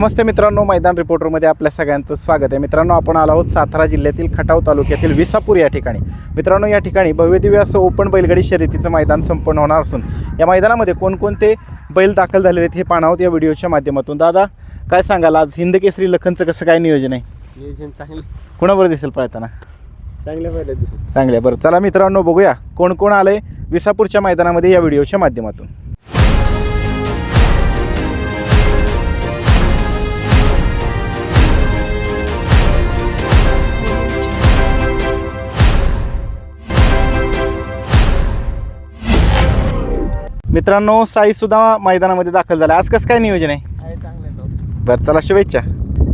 नमस्ते मित्रांनो मैदान रिपोर्टरमध्ये आपल्या सगळ्यांचं स्वागत आहे. मित्रांनो आपण आलो आहोत सातारा जिल्ह्यातील खटाव तालुक्यातील विसापूर या ठिकाणी. मित्रांनो या ठिकाणी भव्यदिव्य असं ओपन बैलगाडी शर्यतीचं मैदान संपन्न होणार असून या मैदानामध्ये कोणकोणते बैल दाखल झालेले आहेत हे पाहणार आहोत या व्हिडिओच्या माध्यमातून. दादा काय सांगाल? आज हिंद केसरी लखनचं कसं काय नियोजन आहे? नियोजन चांगलं. कोणाबरोबर दिसेल पळताना? चांगल्या पहिल्या दिसत चांगले बरं चला मित्रांनो बघूया कोण कोण आलंय विसापूरच्या मैदानामध्ये या व्हिडिओच्या माध्यमातून. मित्रांनो साई सुद्धा मैदानामध्ये दाखल झाला आज कसं काय नियोजन आहे? बरं चला शुभेच्छा.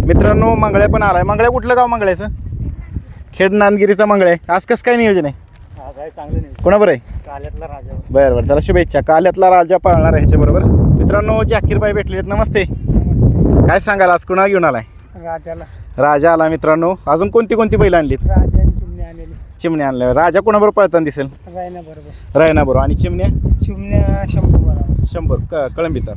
मित्रांनो मंगळ्या पण आलाय. मंगळ्या कुठलं गाव मंगळ्याचं? खेड नांदगिरीचा मंगळ आहे. आज कसं काय नियोजन आहे? हा कोणाबरोबर आहे? काल्यातला राजा. बरं बरं चला शुभेच्छा. काल्यातला राजा पाळणार आहे ह्याच्याबरोबर. मित्रांनो जाकीरबाई भेटले आहेत नमस्ते. काय सांगाल? आज कुणा घेऊन आलाय? राजाला. राजा आला मित्रांनो. अजून कोणती कोणती बैल आणलीत? राजाने चिमण्या आणल्या राजा कोणाबरोबर पळताना दिसेल? रायना बरोबर रायना बरोबर आणि चिमण्या चिमण्या शंभू बरोबर शंभर क कळंबीचा.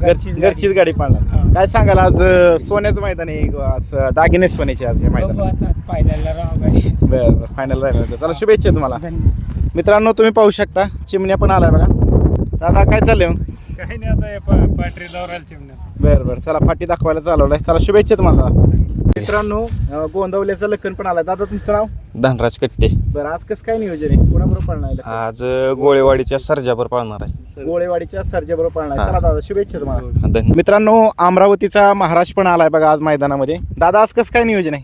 घरचीच घरचीच गाडी. पाळणार. काय सांगाल आज अं, सोन्याचं मैदान आहे आज अं, दागिने सोन्याचे आज हे बघू मैदान आता पाहिल्याला राव गाडी बरं बरं फायनल राहिलं चला शुभेच्छा तुम्हाला. धन्यवाद. मित्रांनो तुम्ही पाहू शकता चिमण्या पण आलाय बघा. दादा काय चाललंय मग? काही नाही आता हे प- पाटरी दौराला चिमण्या. बरं बरं. चला फाटी दाखवायला चालवलाय. चला शुभेच्छा तुम्हाला. मित्रांनो अं, गोंदवल्याचं लखन पण आलाय. दादा तुमचं नाव? धनराज कट्टे. बरं आज कसं काय नियोजन आहे? कोणाबरोबर पळणार आहे? आज गोळेवाडीच्या सर्जावर पाळणार आहे. गोळेवाडीच्या सर्जेबरोबर पळणार आहे. हा. चला दादा शुभेच्छा तुम्हाला. धन्यवाद मित्रांनो अमरावतीचा महाराज पण आलाय बघा आज मैदानामध्ये. दादा आज कसं काय नियोजन आहे?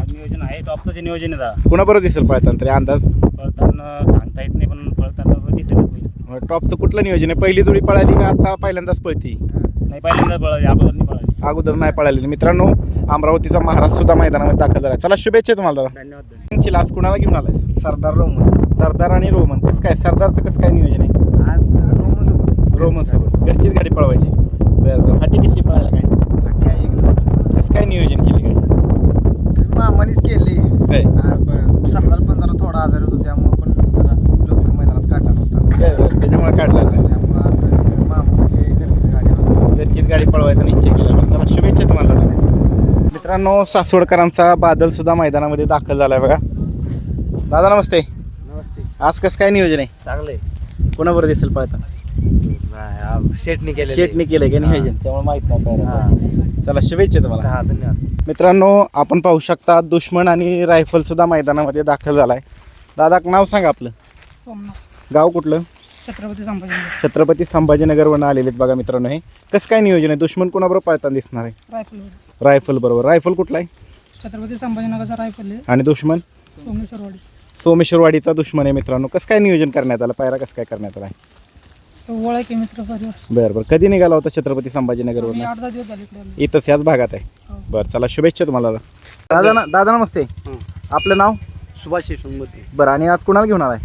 आज नियोजन आहे टॉपचं नियोजन आहे दादा. कुणाबरोबर दिसेल पळताना तरी अंदाज? पळताना सांगता येत नाही पण पळताना दिसेल टॉपचं कुठलं नियोजन आहे? पहिली जोडी पळाली का आता पहिल्यांदाच पळती? नाही पहिल्यांदा पळाली अगोदर अगोदर नाही पळालेली. मित्रांनो अमरावतीचा महाराज सुद्धा मैदानामध्ये दाखल झाला. चला शुभेच्छा तुम्हाला दादा. धन्यवाद तुमची लाच कुणाला घेऊन आलाय सरदार रोमन. सरदार आणि रोमन. कसं काय? सरदारचं कसं काय नियोजन आहे? आज रोमन रोमन सोबत घरचीच गाडी पळवायची. बरं बरं. फाटी कशी पळायला काय? कसं काय नियोजन केले काय? मामानीच केली. काय सरदार पण जरा थोडा आजारी होतो त्यामुळे पण जरा लवकर मैदानात काढला नव्हता. बरं, बरं. त्याच्यामुळे काढला. त्यामुळे आज मामा म्हणजे घरची गाडी होती. घरचीच गाडी पळवायचा निश्चय केला बरं चला शुभेच्छा तुम्हाला. मित्रांनो सासवडकरांचा बादल सुद्धा मैदानामध्ये दाखल झालाय बघा. दादा नमस्ते. नमस्ते. आज कसं काय नियोजन आहे? चांगलं आहे. कोणाबरोबर दिसेल पळताना शेटनी केलं शेटने केलंय का नियोजन? त्यामुळे माहीत नाही चला शुभेच्छा तुम्हाला. हा धन्यवाद. मित्रांनो आपण पाहू शकता दुश्मन आणि रायफल सुद्धा मैदानामध्ये दाखल झालाय. दादा नाव सांगा आपलं. गाव कुठलं? छत्रपती संभाजी छत्रपती संभाजीनगरवरून आलेले आहेत बघा मित्रांनो हे. कसं काय नियोजन आहे? दुश्मन कोणाबरोबर पळताना दिसणार आहे? रायफल रायफल बरोबर. रायफल कुठला आहे? छत्रपती संभाजीनगरचा रायफल आहे. आणि दुश्मन? सोमेश्वरवाडी. सोमेश्वरवाडीचा दुश्मन आहे मित्रांनो. कसं काय नियोजन करण्यात आलं? पायरा कसं काय करण्यात आला? आहे तो ओळख आहे मित्र परिवार? बरं बरं. कधी निघाला होता छत्रपती मी संभाजीनगरवरून? आठ दहा दिवस झाले इकडे आलो. इथंच ह्याच भागात आहे. हो. बरं चला शुभेच्छा तुम्हाला. दादा दादा न- दादा नमस्ते. आपलं नाव? सुभाष बरं आणि आज कुणाला घेऊन आलाय?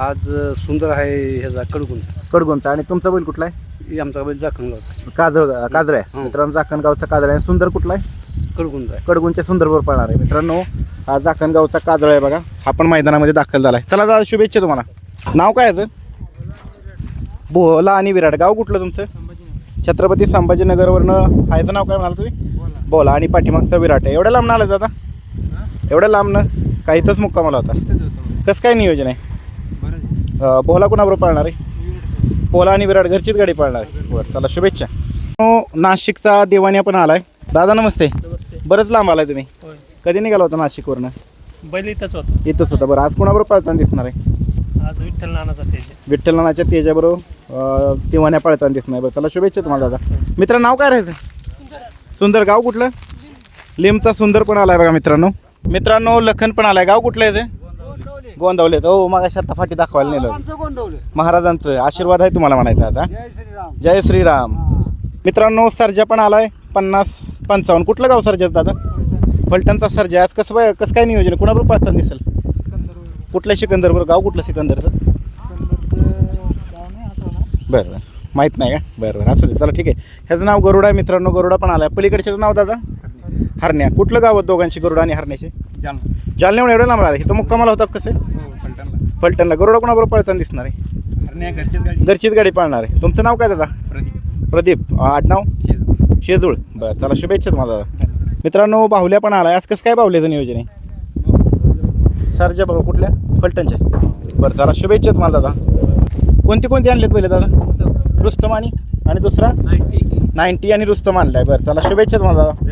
आज सुंदर आहे ह्याचा कडकुंचा कडगोंचा. आणि तुमचा बैल कुठला आहे? ही आमचा बैल जाखण गावचा काजळ काजळ आहे. हं. मित्रांनो चाकणगावचा काजळ आहे. सुंदर कुठला आहे? कडकुंचा आहे. कडगुंच्या सुंदरबरोबर पळणार आहे. मित्रांनो हा चाकणगावचा काजळ आहे बघा. हा पण मैदानामध्ये दाखल झाला आहे. चला दादा शुभेच्छा तुम्हाला. नाव काय याचं? बोला आणि विराट. गाव कुठलं तुमचं? छत्रपती संभाजीनगरवरनं. हायचं नाव काय म्हणाल तुम्ही? बोला आणि पाठीमागचा विराट आहे. एवढ्या लांब ना आलं दादा? एवढ्या लांब ना काहीतच मुक्कामाला होता. कसं काय नियोजन आहे? बोला कोणाबरोबर पळणार आहे? बोला आणि विराट घरचीच गाडी पळणार आहे. बरं चला शुभेच्छा. नाशिकचा देवानी पण आलाय. दादा नमस्ते. बरंच लांब आलाय तुम्ही. कधी निघाला होता नाशिकवरनं? बैल इथंच होता. इथंच होता. बरं आज कोणाबरोबर पळताना दिसणार आहे? आज विठ्ठल नानाचा तेज विठ्ठल नानाच्या तेजाबरोबर तिवाण्या पळताना दिसणार आहे. बरं चला शुभेच्छा तुम्हाला दादा. मित्र नाव काय राहायचं? सुंदर गाव कुठलं? लिमचा सुंदर पण आलाय बघा मित्रांनो. मित्रांनो लखन पण आलाय. गाव कुठलं आहे ते गोंदवलेच हो मग आता फाटी दाखवायला नेलं. महाराजांचं आशीर्वाद आहे तुम्हाला म्हणायचं आता. जय श्रीराम. मित्रांनो सर्जा पण आलाय. पन्नास पंचावन्न. कुठलं गाव सर्जा दादा? फलटणचा. सर्जा आज कसं बाय- कसं काय नियोजन? कुणाबरोबर पळताना दिसेल? कुठल्या सिकंदर बरं गाव कुठलं सिकंदरचं? बरं बरं. माहीत नाही का? बरं बरं. असू दे चला ठीक आहे. ह्याचं नाव गरुडा आहे मित्रांनो. गरुडा पण आलाय. पलीकडच्याचं नाव दादा? हरण्या. कुठलं गाव आहे दोघांची गरुडा आणि हरण्याचे जालना. जालन्याहून एवढं लांब आलं इथं मुक्कामाला होता कसे? हो फलटणला फलटणला गरुडा कोणाबरोबर पळताना दिसणार आहे? हरण्या घरचीच गाडी. घरचीच गाडी पाळणार आहे. तुमचं नाव काय दादा? प्रदीप. प्रदीप. आडनाव? शेज शेजूळ. बरं चला शुभेच्छा तुम्हाला दादा. मित्रांनो बाहुल्या पण आलाय. आज कसं काय बाहुल्याचं नियोजन आहे? सरच्या बरोबर कुठल्या? फलटणच्या बरं चला शुभेच्छा तुम्हाला दादा. कोणती कोणती आणलेत पहिले दादा? रुस्तम. आणि? आणि दुसरा? नाईन्टी आणि रुस्तम आणलाय. बरं चला शुभेच्छा तुम्हाला दादा.